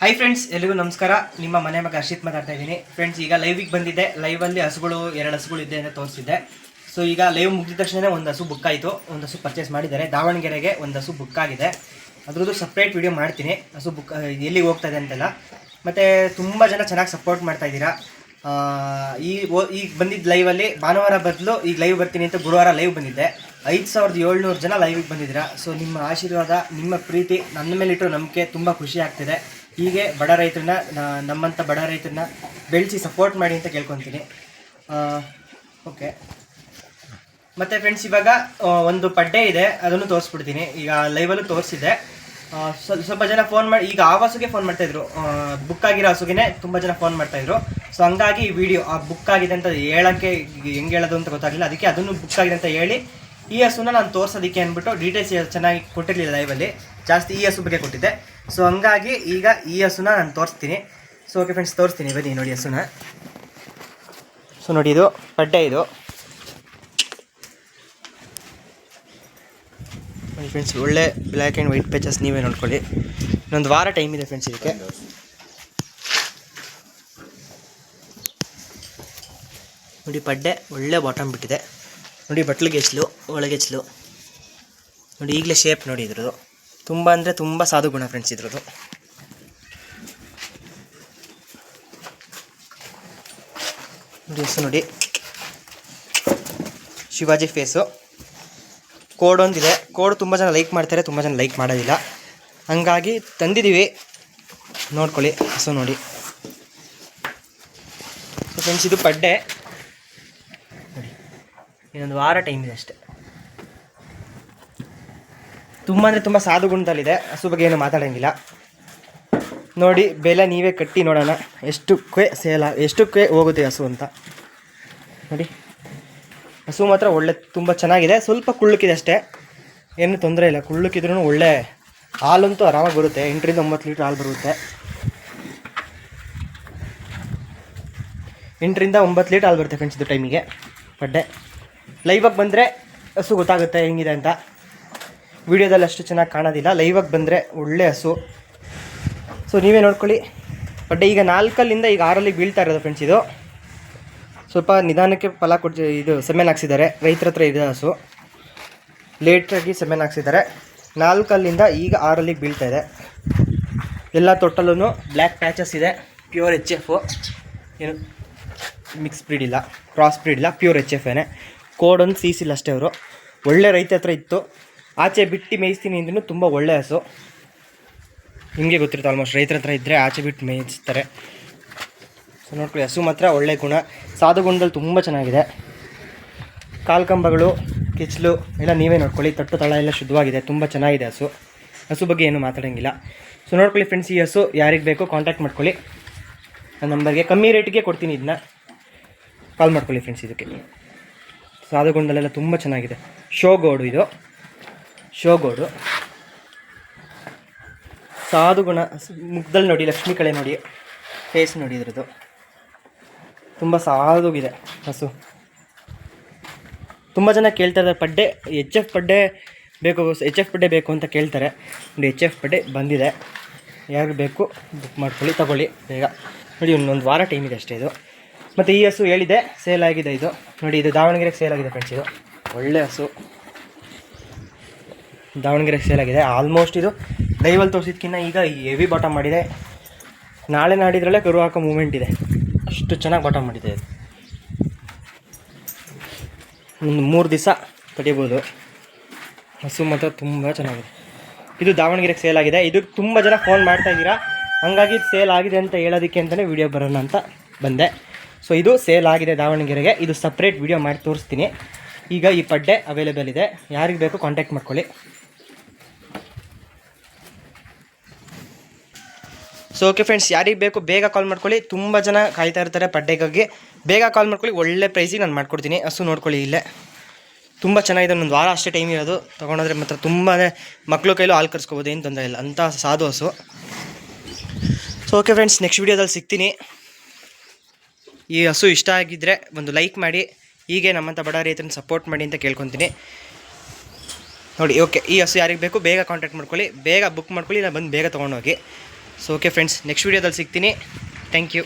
Hi friends ಎಲ್ಲಿಗೂ ನಮಸ್ಕಾರ. ನಿಮ್ಮ ಮನೆ ಮಗ ಹರ್ಷಿತ್ ಮಾತಾಡ್ತಾ ಇದ್ದೀನಿ. ಫ್ರೆಂಡ್ಸ್ ಈಗ ಲೈವಿಗೆ ಬಂದಿದ್ದೆ. ಲೈವಲ್ಲಿ ಹಸುಗಳು, ಎರಡು ಹಸುಗಳು ಇದೆ ಅಂತ ತೋರಿಸಿದ್ದೆ ಸೊ ಈಗ ಲೈವ್ ಮುಗಿದ ತಕ್ಷಣ ಒಂದು ಹಸು ಬುಕ್ ಆಯಿತು. ಒಂದು ಹಸು ಪರ್ಚೇಸ್ ಮಾಡಿದ್ದಾರೆ. ದಾವಣಗೆರೆಗೆ ಒಂದು ಹಸು ಬುಕ್ ಆಗಿದೆ. ಅದ್ರದ್ದು ಸಪ್ರೇಟ್ ವಿಡಿಯೋ ಮಾಡ್ತೀನಿ. ಹಸು ಬುಕ್ ಎಲ್ಲಿಗೆ ಹೋಗ್ತಾ ಇದೆ ಅಂತೆಲ್ಲ. ಮತ್ತು ತುಂಬ ಜನ ಚೆನ್ನಾಗಿ ಸಪೋರ್ಟ್ ಮಾಡ್ತಾ ಇದ್ದೀರಾ. ಈ ಈಗ ಬಂದಿದ್ದ ಲೈವಲ್ಲಿ ಭಾನುವಾರ ಬದಲು ಈಗ ಲೈವ್ ಬರ್ತೀನಿ ಅಂತ ಗುರುವಾರ ಲೈವ್ ಬಂದಿದ್ದೆ. ಐದು ಸಾವಿರದ ಏಳ್ನೂರು ಜನ ಲೈವಿಗೆ ಬಂದಿದ್ದೀರಾ. ಸೊ ನಿಮ್ಮ ಆಶೀರ್ವಾದ, ನಿಮ್ಮ ಪ್ರೀತಿ, ನನ್ನ ಮೇಲಿಟ್ಟು ನಂಬಿಕೆ ತುಂಬ ಖುಷಿ ಆಗ್ತಿದೆ. ಹೀಗೆ ಬಡ ರೈತರನ್ನ ನಮ್ಮಂಥ ಬಡ ರೈತರನ್ನ ಬೆಳೆಸಿ ಸಪೋರ್ಟ್ ಮಾಡಿ ಅಂತ ಕೇಳ್ಕೊತೀನಿ. ಓಕೆ ಮತ್ತು ಫ್ರೆಂಡ್ಸ್ ಇವಾಗ ಒಂದು ಪಡ್ಡೆ ಇದೆ, ಅದನ್ನು ತೋರಿಸ್ಬಿಡ್ತೀನಿ. ಈಗ ಲೈವಲ್ಲೂ ತೋರಿಸಿದೆ ಸ್ವಲ್ಪ ಜನ ಫೋನ್ ಮಾಡಿ ಈಗ ಆ ಹಸುಗೆ ಫೋನ್ ಮಾಡ್ತಾಯಿದ್ರು ಬುಕ್ ಆಗಿರೋ ಹಸುಗೆ ತುಂಬ ಜನ ಫೋನ್ ಮಾಡ್ತಾಯಿದ್ರು ಸೊ ಹಂಗಾಗಿ ಈ ವಿಡಿಯೋ ಆ ಬುಕ್ ಆಗಿದೆ ಅಂತ ಹೇಳೋಕ್ಕೆ, ಹೆಂಗೆ ಹೇಳೋದು ಅಂತ ಗೊತ್ತಾಗಲಿಲ್ಲ. ಅದಕ್ಕೆ ಅದನ್ನು ಬುಕ್ ಆಗಿದೆ ಅಂತ ಹೇಳಿ ಈ ಹಸುನ ನಾನು ತೋರ್ಸೋದಕ್ಕೆ ಅಂದ್ಬಿಟ್ಟು ಡೀಟೇಲ್ಸ್ ಚೆನ್ನಾಗಿ ಕೊಟ್ಟಿರಲಿಲ್ಲ ಲೈವಲ್ಲಿ ಜಾಸ್ತಿ ಈ ಹಸು ಬಗ್ಗೆ ಕೊಟ್ಟಿದ್ದೆ. ಸೊ ಹಂಗಾಗಿ ಈಗ ಈ ಹಸುನ ನಾನು ತೋರಿಸ್ತೀನಿ. ಸೊ ಓಕೆ ಫ್ರೆಂಡ್ಸ್ ತೋರಿಸ್ತೀನಿ. ಬನ್ನಿ ನೋಡಿ ಹಸುನ ಸೊ ನೋಡಿ ಇದು, ಪಡ್ಡೆ ಇದು. ನೋಡಿ ಫ್ರೆಂಡ್ಸ್ ಒಳ್ಳೆ ಬ್ಲ್ಯಾಕ್ ಆ್ಯಂಡ್ ವೈಟ್ ಪೇಚಸ್ ನೀವೇ ನೋಡ್ಕೊಳ್ಳಿ. ಇನ್ನೊಂದು ವಾರ ಟೈಮ್ ಇದೆ ಫ್ರೆಂಡ್ಸ್ ಇದಕ್ಕೆ. ನೋಡಿ ಪಡ್ಡೆ ಒಳ್ಳೆ ಬಾಟಮ್ ಬಿಟ್ಟಿದೆ. ನೋಡಿ ಬಟ್ಲಿಗೆಚ್ಲು ಒಳಗೆಚ್ಲು ನೋಡಿ, ಈಗಲೇ ಶೇಪ್ ನೋಡಿ ಇದ್ರದ್ದು. ತುಂಬ ಅಂದರೆ ತುಂಬ ಸಾಧು ಗುಣ ಫ್ರೆಂಡ್ಸ್ ಇದ್ರದ್ದು. ನೋಡಿ ಹೆಸರು ನೋಡಿ. ಶಿವಾಜಿ ಫೇಸು ಕೋಡ್ ಒಂದಿದೆ. ಕೋಡ್ ತುಂಬ ಜನ ಲೈಕ್ ಮಾಡ್ತಾರೆ, ತುಂಬ ಜನ ಲೈಕ್ ಮಾಡೋದಿಲ್ಲ. ಹಂಗಾಗಿ ತಂದಿದ್ದೀವಿ ನೋಡ್ಕೊಳ್ಳಿ ಹಸು ನೋಡಿ. ಸೊ ಫ್ರೆಂಡ್ಸ್ ಇದು ಪಡ್ಡೆ ಇನ್ನೊಂದು ವಾರ ಟೈಮ್ ಇದೆ ಅಷ್ಟೇ. ತುಂಬ ಅಂದರೆ ತುಂಬ ಸಾಧು ಗುಣದಲ್ಲಿದೆ. ಹಸು ಬಗ್ಗೆ ಏನು ಮಾತಾಡೋಂಗಿಲ್ಲ. ನೋಡಿ, ಬೆಲೆ ನೀವೇ ಕಟ್ಟಿ ನೋಡೋಣ. ಎಷ್ಟಕ್ಕೆ ಸೇಲ, ಎಷ್ಟಕ್ಕೆ ಹೋಗುತ್ತೆ ಹಸು ಅಂತ. ನೋಡಿ. ಹಸು ಮಾತ್ರ ಒಳ್ಳೆ, ತುಂಬ ಚೆನ್ನಾಗಿದೆ. ಸ್ವಲ್ಪ ಕುಳ್ಳುಕಿದೆ ಅಷ್ಟೇ. ಏನು ತೊಂದರೆ ಇಲ್ಲ. ಕುಳ್ಳುಕಿದ್ರೂ ಒಳ್ಳೆ ಹಾಲಂತೂ ಆರಾಮಾಗಿ ಬರುತ್ತೆ. ಎಂಟರಿಂದ ಒಂಬತ್ತು ಲೀಟ್ರ್ ಹಾಲು ಬರುತ್ತೆ. ಎಂಟರಿಂದ ಒಂಬತ್ತು ಲೀಟ್ರ್ ಹಾಲು ಬರುತ್ತೆ ಫ್ರೆಂಡ್ಸ್ ಇದು ಟೈಮಿಗೆ ಪಡ್ಡೆ ಲೈವಾಗಿ ಬಂದರೆ ಹಸು ಗೊತ್ತಾಗುತ್ತೆ ಹೆಂಗಿದೆ ಅಂತ. ವಿಡಿಯೋದಲ್ಲಿ ಅಷ್ಟು ಚೆನ್ನಾಗಿ ಕಾಣೋದಿಲ್ಲ. ಲೈವಾಗಿ ಬಂದರೆ ಒಳ್ಳೆ ಹಸು. ಸೊ ನೀವೇ ನೋಡ್ಕೊಳ್ಳಿ. ಬಟ್ ಈಗ ನಾಲ್ಕಲ್ಲಿಂದ ಈಗ ಆರಲ್ಲಿ ಬೀಳ್ತಾ ಇರೋದು ಫ್ರೆಂಡ್ಸ್ ಇದು. ಸ್ವಲ್ಪ ನಿಧಾನಕ್ಕೆ ಫಲ ಕೊಡ್ತಿ ಇದು ಸೆಮೆನ್ ಹಾಕ್ಸಿದ್ದಾರೆ. ರೈತರ ಹತ್ರ ಇದೆ ಹಸು. ಲೇಟಾಗಿ ಸೆಮೆನ್ ಹಾಕ್ಸಿದ್ದಾರೆ. ನಾಲ್ಕಲ್ಲಿಂದ ಈಗ ಆರಲ್ಲಿ ಬೀಳ್ತಾ ಇದೆ. ಎಲ್ಲ ತೊಟ್ಟಲ್ಲೂ ಬ್ಲ್ಯಾಕ್ ಪ್ಯಾಚಸ್ ಇದೆ. ಪ್ಯೂರ್ ಎಚ್ ಎಫು ಏನು? ಮಿಕ್ಸ್ ಬ್ರೀಡ್ ಇಲ್ಲ. ಕ್ರಾಸ್ ಬ್ರೀಡ್ ಇಲ್ಲ. ಪ್ಯೂರ್ ಎಚ್ ಎಫ್ ಏನೇ. ಕೋಡ್ ಒಂದು ಸೀಸಿಲ್ಲ ಅಷ್ಟೇ ಅವರು. ಒಳ್ಳೆ ರೈತ ಹತ್ರ ಇತ್ತು. ಆಚೆ ಬಿಟ್ಟು ಮೇಯಿಸ್ತೀನಿ ಅಂದ್ರೂ ತುಂಬ ಒಳ್ಳೆ ಹಸು. ನಿಮಗೆ ಗೊತ್ತಿರುತ್ತೆ ಆಲ್ಮೋಸ್ಟ್ ರೈತರ ಹತ್ರ ಇದ್ದರೆ ಆಚೆ ಬಿಟ್ಟು ಮೇಯಿಸ್ತಾರೆ. ಸೊ ನೋಡ್ಕೊಳ್ಳಿ, ಹಸು ಮಾತ್ರ ಒಳ್ಳೆ ಗುಣ. ಸಾಧು ಗುಣದಲ್ಲಿ ತುಂಬ ಚೆನ್ನಾಗಿದೆ. ಕಾಲ್ಕಂಬಗಳು ಕಿಚ್ಲು ಎಲ್ಲ ನೀವೇ ನೋಡ್ಕೊಳ್ಳಿ. ತಟ್ಟು ತಳ ಎಲ್ಲ ಶುದ್ಧವಾಗಿದೆ. ತುಂಬ ಚೆನ್ನಾಗಿದೆ ಹಸು. ಹಸು ಬಗ್ಗೆ ಏನು ಮಾತಾಡೋಂಗಿಲ್ಲ. ಸೊ ನೋಡ್ಕೊಳ್ಳಿ ಫ್ರೆಂಡ್ಸ್ ಈ ಹಸು ಯಾರಿಗೆ ಬೇಕೋ ಕಾಂಟ್ಯಾಕ್ಟ್ ಮಾಡ್ಕೊಳ್ಳಿ. ನನ್ನ ನಂಬರ್ಗೆ ಕಮ್ಮಿ ರೇಟಿಗೆ ಕೊಡ್ತೀನಿ ಇದನ್ನ ಕಾಲ್ ಮಾಡ್ಕೊಳ್ಳಿ ಫ್ರೆಂಡ್ಸ್ ಇದಕ್ಕೆ. ಸಾಧು ಗುಣದಲ್ಲೆಲ್ಲ ತುಂಬ ಚೆನ್ನಾಗಿದೆ. ಶೋ ಗೋಡು ಇದು. ಶೋ ಗೋಡು ಸಾಧುಗುಣ ಮುಖದಲ್ಲಿ ನೋಡಿ, ಲಕ್ಷ್ಮಿ ಕಳೆ ನೋಡಿ ಫೇಸ್ ನೋಡಿ ಇದ್ರದ್ದು. ತುಂಬ ಸಾಧುಗಿದೆ ಹಸು. ತುಂಬ ಜನ ಕೇಳ್ತಾ ಇದ್ದಾರೆ, ಪಡ್ಡೆ ಎಚ್ ಎಫ್ ಪಡ್ಡೆ ಬೇಕು ಎಚ್ ಎಫ್ ಪಡ್ಡೆ ಬೇಕು ಅಂತ ಕೇಳ್ತಾರೆ. ನೋಡಿ ಎಚ್ ಎಫ್ ಪಡ್ಡೆ ಬಂದಿದೆ. ಯಾರು ಬೇಕು ಬುಕ್ ಮಾಡ್ಕೊಳ್ಳಿ, ತಗೊಳ್ಳಿ, ಬೇಗ. ನೋಡಿ, ಇನ್ನೊಂದು ವಾರ ಟೈಮ್ ಇದೆ ಅಷ್ಟೇ ಇದು. ಮತ್ತು ಈ ಹಸು ಹೇಳಿದೆ ಸೇಲ್ ಆಗಿದೆ ಇದು. ನೋಡಿ, ಇದು ದಾವಣಗೆರೆಗೆ ಸೇಲ್ ಆಗಿದೆ ಫ್ರೆಂಡ್ಸ್ ಇದು. ಒಳ್ಳೆ ಹಸು. ದಾವಣಗೆರೆಗೆ ಸೇಲ್ ಆಗಿದೆ. ಆಲ್ಮೋಸ್ಟ್ ಇದು ಲೈವಲ್ಲಿ ತೋರಿಸಿದ್ಕಿನ್ನ ಈಗ ಹೆವಿ ಬಾಟಮ್ ಮಾಡಿದೆ. ನಾಳೆ ನಾಡಿದ್ರಲ್ಲೇ ಕರು ಹಾಕೋ ಮೂಮೆಂಟ್ ಇದೆ. ಅಷ್ಟು ಚೆನ್ನಾಗಿ ಬಾಟಮ್ ಮಾಡಿದೆ ಇದು. ಒಂದು ಮೂರು ದಿವಸ ಪಡಿಬೋದು ಹಸು ಮಾತ್ರ ತುಂಬ ಚೆನ್ನಾಗಿದೆ. ಇದು ದಾವಣಗೆರೆಗೆ ಸೇಲ್ ಆಗಿದೆ. ಇದು ತುಂಬ ಜನ ಫೋನ್ ಮಾಡ್ತಾ ಇದ್ದೀರಾ? ಹಂಗಾಗಿ ಸೇಲ್ ಆಗಿದೆ ಅಂತ ಹೇಳೋದಕ್ಕೆ ಅಂತಲೇ ವಿಡಿಯೋ ಬರೋಣ ಅಂತ ಬಂದೆ. ಸೊ ಇದು ಸೇಲ್ ಆಗಿದೆ ದಾವಣಗೆರೆಗೆ. ಇದು ಸಪ್ರೇಟ್ ವಿಡಿಯೋ ಮಾಡಿ ತೋರಿಸ್ತೀನಿ. ಈಗ ಈ ಪಡ್ಡೆ ಅವೈಲೇಬಲ್ ಇದೆ. ಯಾರಿಗೆ ಬೇಕು ಕಾಂಟ್ಯಾಕ್ಟ್ ಮಾಡ್ಕೊಳ್ಳಿ. ಸೊ ಓಕೆ ಫ್ರೆಂಡ್ಸ್ ಯಾರಿಗೆ ಬೇಕು ಬೇಗ ಕಾಲ್ ಮಾಡ್ಕೊಳ್ಳಿ. ತುಂಬ ಜನ ಕಾಯ್ತಾ ಇರ್ತಾರೆ ಪಡ್ಡೆಗಾಗಿ. ಬೇಗ ಕಾಲ್ ಮಾಡ್ಕೊಳ್ಳಿ. ಒಳ್ಳೆ ಪ್ರೈಸಿಗೆ ನಾನು ಮಾಡ್ಕೊಡ್ತೀನಿ. ಹಸು ನೋಡ್ಕೊಳ್ಳಿ ಇಲ್ಲೇ. ತುಂಬ ಚೆನ್ನಾಗಿದೆ. ಒಂದು ವಾರ ಅಷ್ಟೇ ಟೈಮ್ ಇರೋದು. ತೊಗೊಂಡೋದ್ರೆ ಮಾತ್ರ ತುಂಬಾ ಮಕ್ಕಳು ಕೈಲೂ ಹಾಲು ಕರ್ಸ್ಕೊಬೋದು. ಏನು ತೊಂದರೆ ಇಲ್ಲ. ಅಂಥ ಸಾಧು ಹಸು. ಸೊ ಓಕೆ ಫ್ರೆಂಡ್ಸ್ ನೆಕ್ಸ್ಟ್ ವೀಡಿಯೋದಲ್ಲಿ ಸಿಗ್ತೀನಿ. ಈ ಹಸು ಇಷ್ಟ ಆಗಿದ್ದರೆ ಒಂದು ಲೈಕ್ ಮಾಡಿ, ಹೀಗೆ ನಮ್ಮಂಥ ಬಡ ರೈತರನ್ನ ಸಪೋರ್ಟ್ ಮಾಡಿ ಅಂತ ಕೇಳ್ಕೊತೀನಿ. ನೋಡಿ ಓಕೆ ಈ ಹಸು ಯಾರಿಗೆ ಬೇಕು ಬೇಗ ಕಾಂಟ್ಯಾಕ್ಟ್ ಮಾಡ್ಕೊಳ್ಳಿ, ಬೇಗ ಬುಕ್ ಮಾಡ್ಕೊಳ್ಳಿ, ಇಲ್ಲ ಬಂದು ಬೇಗ ತೊಗೊಂಡೋಗಿ. ಸೊ ಓಕೆ ಫ್ರೆಂಡ್ಸ್ ನೆಕ್ಸ್ಟ್ ವೀಡಿಯೋದಲ್ಲಿ ಸಿಗ್ತೀನಿ. Thank you